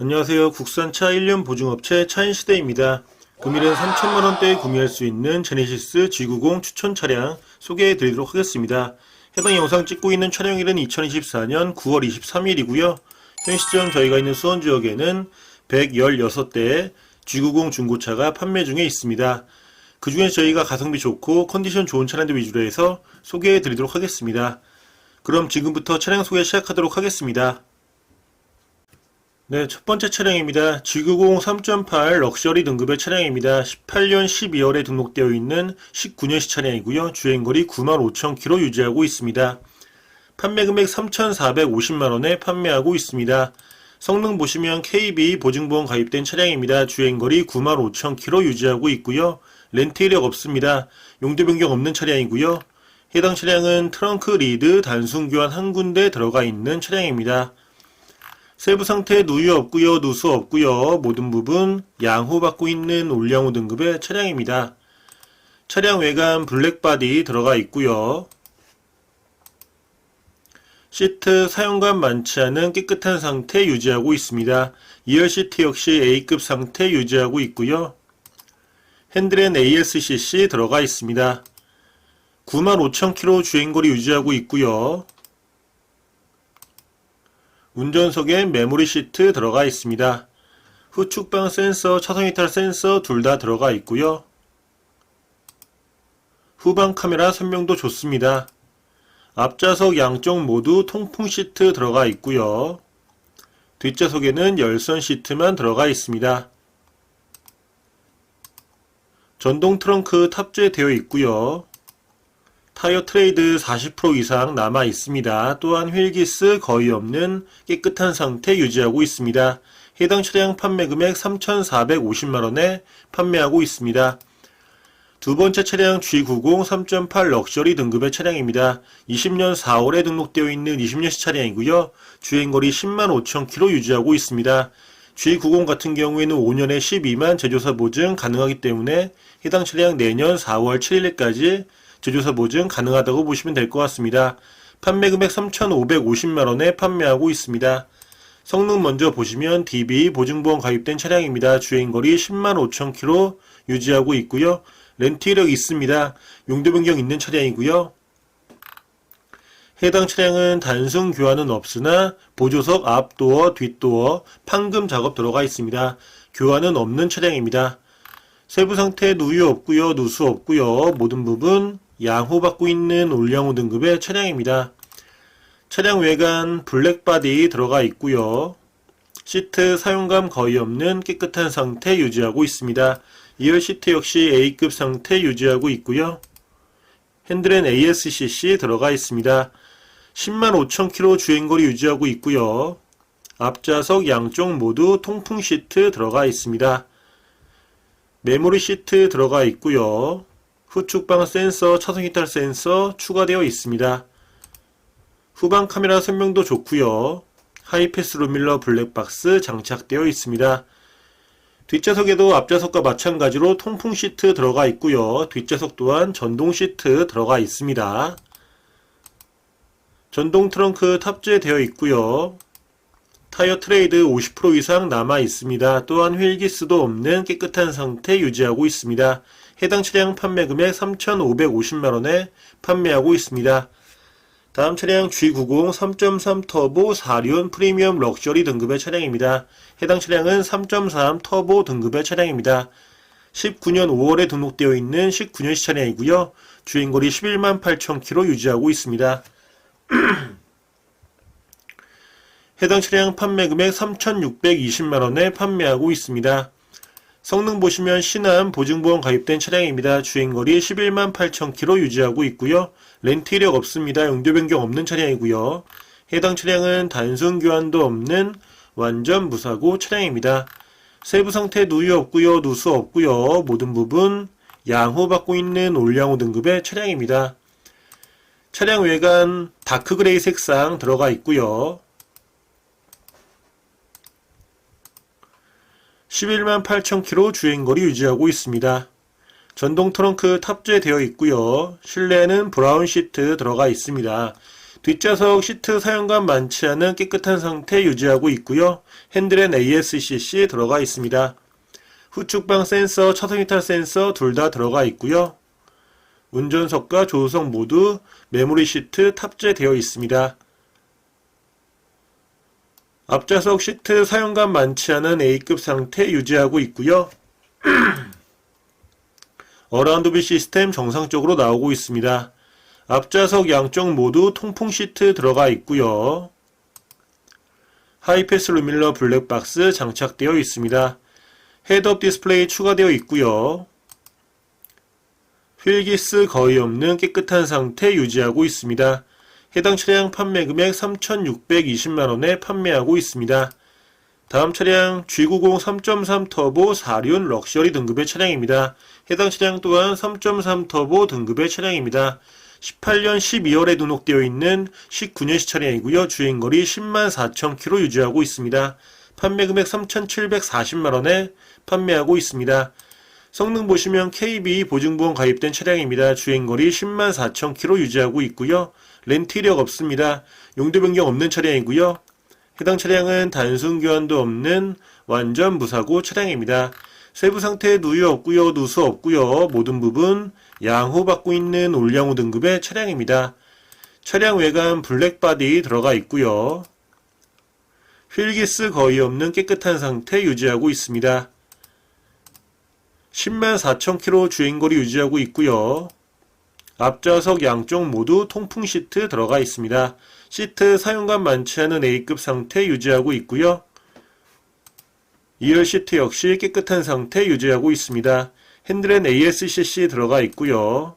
안녕하세요. 국산차 1년 보증업체 차인시대입니다. 금일은 3천만원대에 구매할 수 있는 제네시스 G90 추천 차량 소개해 드리도록 하겠습니다. 해당 영상 찍고 있는 촬영일은 2024년 9월 23일이고요. 현 시점 저희가 있는 수원 지역에는 116대의 G90 중고차가 판매 중에 있습니다. 그 중에 저희가 가성비 좋고 컨디션 좋은 차량들 위주로 해서 소개해 드리도록 하겠습니다. 그럼 지금부터 차량 소개 시작하도록 하겠습니다. 네, 첫 번째 차량입니다. G90 3.8 럭셔리 등급의 차량입니다. 18년 12월에 등록되어 있는 19년식 차량이고요. 주행거리 95,000km 유지하고 있습니다. 판매 금액 3,450만원에 판매하고 있습니다. 성능 보시면 KB 보증보험 가입된 차량입니다. 주행거리 95,000km 유지하고 있고요. 렌트 이력 없습니다. 용도 변경 없는 차량이고요. 해당 차량은 트렁크 리드 단순 교환 한 군데 들어가 있는 차량입니다. 세부 상태 누유 없고요, 누수 없고요. 모든 부분 양호 받고 있는 올량호 등급의 차량입니다. 차량 외관 블랙바디 들어가 있고요. 시트 사용감 많지 않은 깨끗한 상태 유지하고 있습니다. 2열 시트 역시 A급 상태 유지하고 있고요. 핸들엔 ASCC 들어가 있습니다. 95,000km 주행거리 유지하고 있고요. 운전석에 메모리 시트 들어가 있습니다. 후축방 센서, 차선 이탈 센서 둘 다 들어가 있고요. 후방 카메라 선명도 좋습니다. 앞좌석 양쪽 모두 통풍 시트 들어가 있고요. 뒷좌석에는 열선 시트만 들어가 있습니다. 전동 트렁크 탑재되어 있고요. 타이어 트레이드 40% 이상 남아 있습니다. 또한 휠기스 거의 없는 깨끗한 상태 유지하고 있습니다. 해당 차량 판매 금액 3,450만원에 판매하고 있습니다. 두 번째 차량 G90 3.8 럭셔리 등급의 차량입니다. 20년 4월에 등록되어 있는 20년식 차량이고요. 주행거리 10만 5천 킬로 유지하고 있습니다. G90 같은 경우에는 5년에 12만 제조사 보증 가능하기 때문에 해당 차량 내년 4월 7일까지 제조사 보증 가능하다고 보시면 될 것 같습니다. 판매 금액 3,550만원에 판매하고 있습니다. 성능 먼저 보시면 DB 보증보험 가입된 차량입니다. 주행거리 10만 5천 킬로 유지하고 있고요. 렌트 이력 있습니다. 용도 변경 있는 차량이고요. 해당 차량은 단순 교환은 없으나 보조석 앞도어, 뒷도어, 판금 작업 들어가 있습니다. 교환은 없는 차량입니다. 세부 상태 누유 없고요, 누수 없고요. 모든 부분 양호 받고 있는 올량호 등급의 차량입니다. 차량 외관 블랙바디 들어가 있고요. 시트 사용감 거의 없는 깨끗한 상태 유지하고 있습니다. 2열 시트 역시 A급 상태 유지하고 있고요. 핸들엔 ASCC 들어가 있습니다. 10만 5천 킬로 주행거리 유지하고 있고요. 앞좌석 양쪽 모두 통풍 시트 들어가 있습니다. 메모리 시트 들어가 있고요. 후축방 센서, 차선 이탈 센서 추가되어 있습니다. 후방 카메라 선명도 좋고요. 하이패스 루밀러 블랙박스 장착되어 있습니다. 뒷좌석에도 앞좌석과 마찬가지로 통풍 시트 들어가 있고요. 뒷좌석 또한 전동 시트 들어가 있습니다. 전동 트렁크 탑재되어 있고요. 타이어 트레이드 50% 이상 남아 있습니다. 또한 휠기스도 없는 깨끗한 상태 유지하고 있습니다. 해당 차량 판매 금액 3,550만 원에 판매하고 있습니다. 다음 차량 G90 3.3 터보 4륜 프리미엄 럭셔리 등급의 차량입니다. 해당 차량은 3.3 터보 등급의 차량입니다. 19년 5월에 등록되어 있는 19년식 차량이고요. 주행거리 11만 8천 킬로 유지하고 있습니다. 해당 차량 판매 금액 3,620만 원에 판매하고 있습니다. 성능 보시면 신한 보증보험 가입된 차량입니다. 주행거리 11만 8천 킬로 유지하고 있고요. 렌트 이력 없습니다. 용도 변경 없는 차량이고요. 해당 차량은 단순 교환도 없는 완전 무사고 차량입니다. 세부 상태 누유 없고요. 누수 없고요. 모든 부분 양호 받고 있는 올량호 등급의 차량입니다. 차량 외관 다크 그레이 색상 들어가 있고요. 11만 8천 킬로 주행거리 유지하고 있습니다. 전동 트렁크 탑재되어 있고요. 실내에는 브라운 시트 들어가 있습니다. 뒷좌석 시트 사용감 많지 않은 깨끗한 상태 유지하고 있고요. 핸들엔 ASCC 들어가 있습니다. 후측방 센서, 차선 이탈 센서 둘 다 들어가 있고요. 운전석과 조수석 모두 메모리 시트 탑재되어 있습니다. 앞좌석 시트 사용감 많지 않은 A급 상태 유지하고 있고요. 어라운드비 시스템 정상적으로 나오고 있습니다. 앞좌석 양쪽 모두 통풍 시트 들어가 있고요. 하이패스 루밀러 블랙박스 장착되어 있습니다. 헤드업 디스플레이 추가되어 있고요. 휠기스 거의 없는 깨끗한 상태 유지하고 있습니다. 해당 차량 판매 금액 3,620만원에 판매하고 있습니다. 다음 차량 G90 3.3 터보 4륜 럭셔리 등급의 차량입니다. 해당 차량 또한 3.3 터보 등급의 차량입니다. 18년 12월에 등록되어 있는 19년식 차량이고요. 주행거리 10만 4천 킬로 유지하고 있습니다. 판매 금액 3,740만원에 판매하고 있습니다. 성능 보시면 KB 보증보험 가입된 차량입니다. 주행거리 10만 4천 킬로 유지하고 있고요. 렌트 이력 없습니다. 용도 변경 없는 차량이고요. 해당 차량은 단순 교환도 없는 완전 무사고 차량입니다. 세부 상태 누유 없고요, 누수 없고요. 모든 부분 양호 받고 있는 올양호 등급의 차량입니다. 차량 외관 블랙바디 들어가 있고요. 휠기스 거의 없는 깨끗한 상태 유지하고 있습니다. 10만 4천 킬로 주행거리 유지하고 있고요. 앞좌석 양쪽 모두 통풍 시트 들어가 있습니다. 시트 사용감 많지 않은 A급 상태 유지하고 있고요. 2열 시트 역시 깨끗한 상태 유지하고 있습니다. 핸들엔 ASCC 들어가 있고요.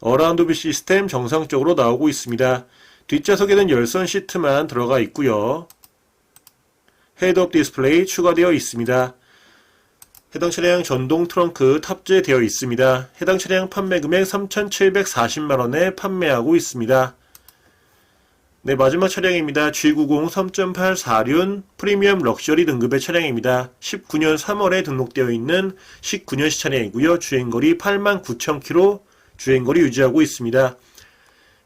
어라운드비 시스템 정상적으로 나오고 있습니다. 뒷좌석에는 열선 시트만 들어가 있고요. 헤드업 디스플레이 추가되어 있습니다. 해당 차량 전동 트렁크 탑재되어 있습니다. 해당 차량 판매 금액 3,740만원에 판매하고 있습니다. 네, 마지막 차량입니다. G90 3.8 4륜 프리미엄 럭셔리 등급의 차량입니다. 19년 3월에 등록되어 있는 19년식 차량이고요. 주행거리 89,000km 주행거리 유지하고 있습니다.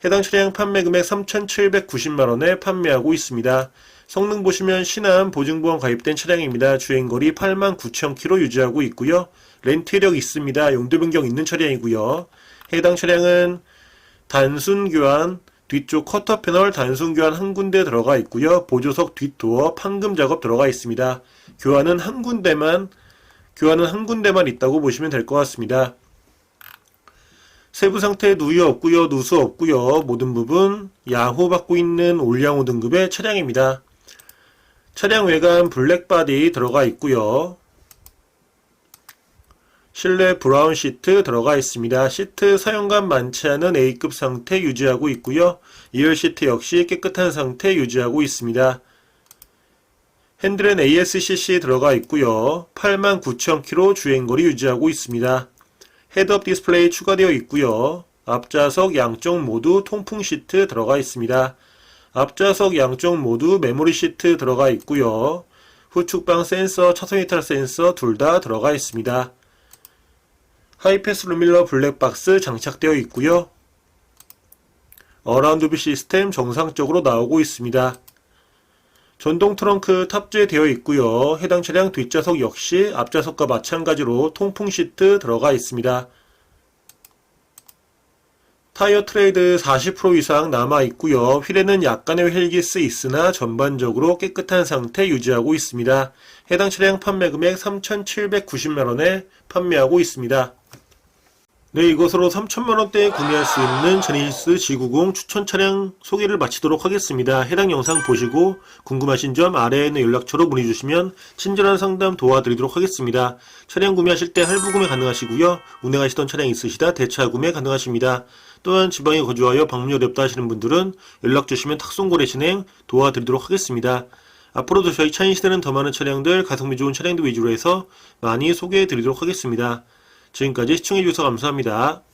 해당 차량 판매 금액 3,790만원에 판매하고 있습니다. 성능 보시면 신한 보증보험 가입된 차량입니다. 주행거리 89,000km 유지하고 있고요. 렌트 이력 있습니다. 용도 변경 있는 차량이고요. 해당 차량은 단순 교환 뒤쪽 커터 패널 단순 교환 한 군데 들어가 있고요. 보조석 뒷도어 판금 작업 들어가 있습니다. 교환은 한 군데만 교환은 한 군데만 있다고 보시면 될 것 같습니다. 세부 상태 누유 없고요. 누수 없고요. 모든 부분 양호 받고 있는 올양호 등급의 차량입니다. 차량 외관 블랙바디 들어가 있고요. 실내 브라운 시트 들어가 있습니다. 시트 사용감 많지 않은 A급 상태 유지하고 있고요. 2열 시트 역시 깨끗한 상태 유지하고 있습니다. 핸들엔 ASCC 들어가 있고요. 89,000km 주행거리 유지하고 있습니다. 헤드업 디스플레이 추가되어 있고요. 앞좌석 양쪽 모두 통풍 시트 들어가 있습니다. 앞좌석 양쪽 모두 메모리 시트 들어가 있고요. 후측방 센서, 차선 이탈 센서 둘 다 들어가 있습니다. 하이패스 루밀러 블랙박스 장착되어 있고요. 어라운드비 시스템 정상적으로 나오고 있습니다. 전동 트렁크 탑재되어 있고요. 해당 차량 뒷좌석 역시 앞좌석과 마찬가지로 통풍 시트 들어가 있습니다. 타이어 트레이드 40% 이상 남아 있고요. 휠에는 약간의 헬기스 있으나 전반적으로 깨끗한 상태 유지하고 있습니다. 해당 차량 판매 금액 3,790만원에 판매하고 있습니다. 네, 이것으로 3천만원대에 구매할 수 있는 제네시스 G90 추천 차량 소개를 마치도록 하겠습니다. 해당 영상 보시고 궁금하신 점 아래에 있는 연락처로 문의 주시면 친절한 상담 도와드리도록 하겠습니다. 차량 구매하실 때 할부 구매 가능하시고요. 운행하시던 차량 있으시다 대차 구매 가능하십니다. 또한 지방에 거주하여 방문이 어렵다 하시는 분들은 연락 주시면 탁송거래 진행 도와드리도록 하겠습니다. 앞으로도 저희 차인 시대는 더 많은 차량들, 가성비 좋은 차량들 위주로 해서 많이 소개해 드리도록 하겠습니다. 지금까지 시청해주셔서 감사합니다.